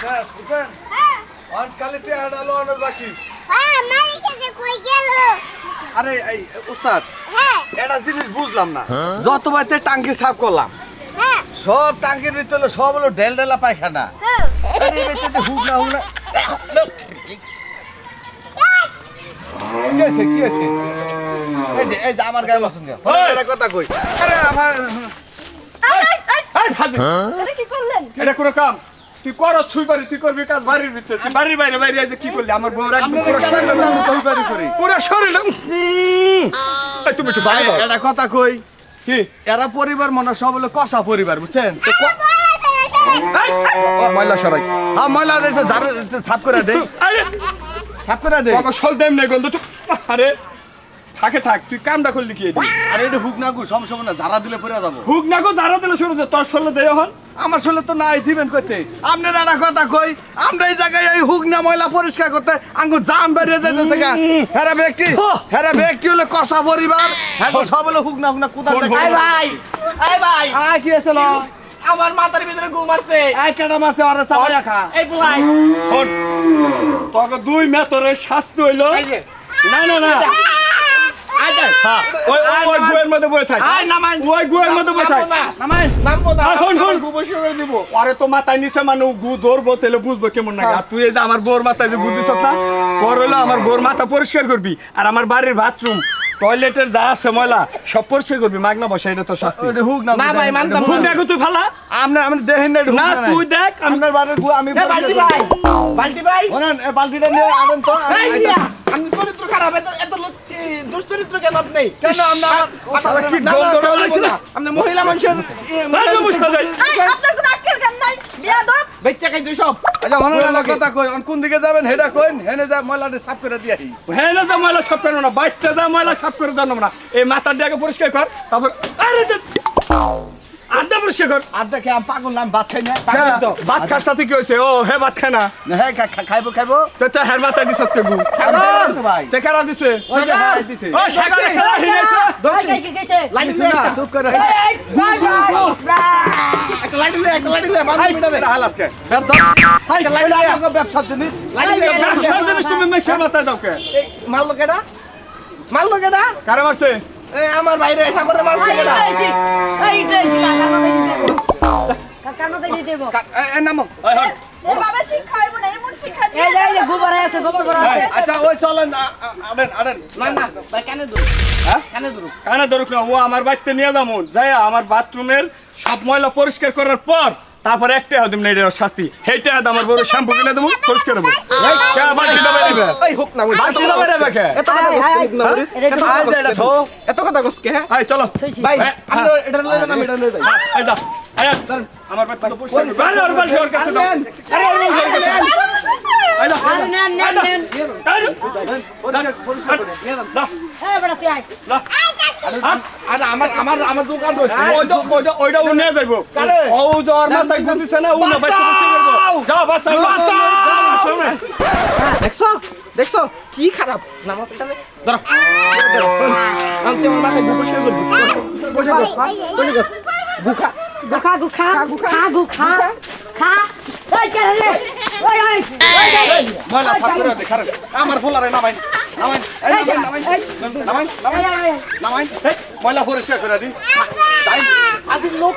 শেষ বুঝছেন? হ্যাঁ। অন কালি টেহাটা বাকি। হ্যাঁ মালিকে যে কই গেল? আরে এই উস্তাদ হ্যাঁ। একটা জিনিস বুঝলাম না। যতবারতে টাঙ্কি সাফ করলাম হ্যাঁ। সব টাঙ্কির ভিতরে সব হলো ঢেল ঢেলা পায়খানা। হ্যাঁ। আরে ভিতরে হুক না কি আছে কি আছে? এই যে এই যে আমার গায়ে বসুন একটা কথা কই আরে আমার এই কি করলেন? এটা কোনো কাম? তুই কর ছুই পারি তুই করবি কাজ বাড়ির ভিতরে। তুই বাড়ির বাইরে বাইরে এসে কি করলি? আমার বউ রাখবি আপনারা পুরো শরীর আমি সহিপারি করি। পুরো শরীর তুমি একটু বাইরে। একটা কথা কই? কি? এরা পরিবার মনে সব হলো কষা পরিবার বুঝছেন? ময়লা সরাই। হ্যাঁ ময়লা দিয়েছে ঝাড়ু সাফ করে দে। সাফ করে দে। বাবা সল দেম নেই গন্ধ আরে! থাকে থাক তুই কামটা করলি কি আরে এটা হুক না গু সব সময় না ঝাড়া দিলে পরে যাব। হুক না গো যারা দিলে শুরু তোর সলে দে হন? আমার শরীরে তো নাই দিবেন কইতে। আপনার একটা কথা কই আমরা এই জায়গায় এই হুক না ময়লা পরিষ্কার করতে আঙ্গু জাম বেরিয়ে যাইতেছে গা। হেরা ব্যক্তি হেরা ব্যক্তি হলো কষা পরিবার। হ্যাঁ সব হলো হুক না হুক না কুদার শোন, ভাই এই ভাই। আয় কি আছে লো? আমার মাথার ভিতরে ঘুম আসছে। আয় কেডা মারছে? আরে চাপাইয়া খা। এই বুলাই। তোকে দুই মেতরের শাস্তি হইল। না না না। হ্যাঁ। ওই ওই- ওই গুয়ের মধ্যে বয়ে থাক। আয় নামাই ওই গুয়ের মধ্যে বয়ে থাক। নামাই নামবো না আর শোন, শোন। আমার গু বসে করে দিব আরে তো মাথায় নিচে মানে গু ধরবো তাহলে বুঝব কেমন লাগে। আর তুই এই যে আমার বোর মাথায় যে গু দিছ না তোর হলো আমার বোর মাথা পরিষ্কার করবি। আর আমার বাড়ির বাথরুম টয়লেটের যা আছে ময়লা সব পরিষ্কার করবি। মাগনা বসা এটা তো শাস্তি। হুক না না ভাই, মানতাম দেখো তুই ফালা। আপনি আপনি দেখেন না না না তুই দেখ আমি আপনার বাড়ির গু আমি বালতি পরিষ্কার ভাই। করব। বালতি ভাই। বালতিটা নিয়ে আনেন তো আমি চরিত্র খারাপ এত এত দুশ্চরিত্র কেন আপনি? কেন আমরা? আপনি মহিলা মানুষের এ, বাইরে বসে যাই। আপনার কোনো আক্কেল জ্ঞান নাই? বিয়াদব? বেচ্চা খাইছে সব। আচ্ছা কথা কই কোন দিকে যাবেন? হেডা কইন হেনে যা ময়লাটা সাফ করে দিয়ে হ্যাঁ যা ময়লা সাফ করো না বাইরটা যা ময়লা সাফ করে দাও না। এই মাথার দিকে পরিষ্কার কর তারপর আরে আড্ডা পরিষ্কার কর। দেখে আমি পাগল নাম ভাত খাই না হ্যাঁ, ভাত খাস তাতে কি হয়েছে? ও হে ভাত খায় না। খা- খাইবো খাইবো। তো তো হের মাথায় দিছ তে গু। তো ভাই। তে কারা দিছে? ওই যে হ্যাঁ, দিছে। ও সাগরে কারা হিনেছে লাইট কিছু না, চুপ করে। একটা লাইট লয়ে একটা লাইট লয়ে মানুষ মিটাবে। এটা হাল আজকে। বের দাও। এটা আমাকে ব্যবসার জিনিস। লাইট লয়ে ব্যবসার জিনিস তুমি মেশে মাথায় দাও কে। এই, মারলো কেডা? মারলো কেডা? কারে মারছে? এই আমার বাইরে সাগরে মারছে কেডা কা- এ- এ নামো। ওই হন। বাবা শিক্ষা হইব না এমন শিক্ষা দিয়ে এই, আচ্ছা ওই চলেন আ- আ- আনেন আনেন। না না ভাই কানে হ্যাঁ? কানে কানে ধরুক না ও আমার বাড়িতে নিয়ে যাব যাই আমার বাথরুমের সব ময়লা পরিষ্কার করার পর তারপর একটা হাত দিম না এটার শাস্তি। হেটে হাত আমার বড় শ্যাম্পু কিনে দেবো পরিষ্কার দেবো বালতিটা বাইরে দেবে? এই হোক না বাকি বেকে এত কথা না বলিস? যে এটা। এত কথা কে আই চলো। ভাই হ্যাঁ, আমি হ্যাঁ। এটা এটা যাই হ্যাঁ, আমার তো। আরে, ওর কাছে দাও। আরে, দেখছ দেখছ কি খারাপ না আমার পেছনে ধরো আমি তো আমার মাথায় বসে বসে কর গুখা গুখা গুখা গুখা গুখা খা ওই ওই ময়লা সাফ করে দে, খারাপ। আমার ফুলারে এই নামাইন নামাইন নামাইন নামাইন নামাইন এই, ময়লা পরিষ্কার করে দি তাই লোক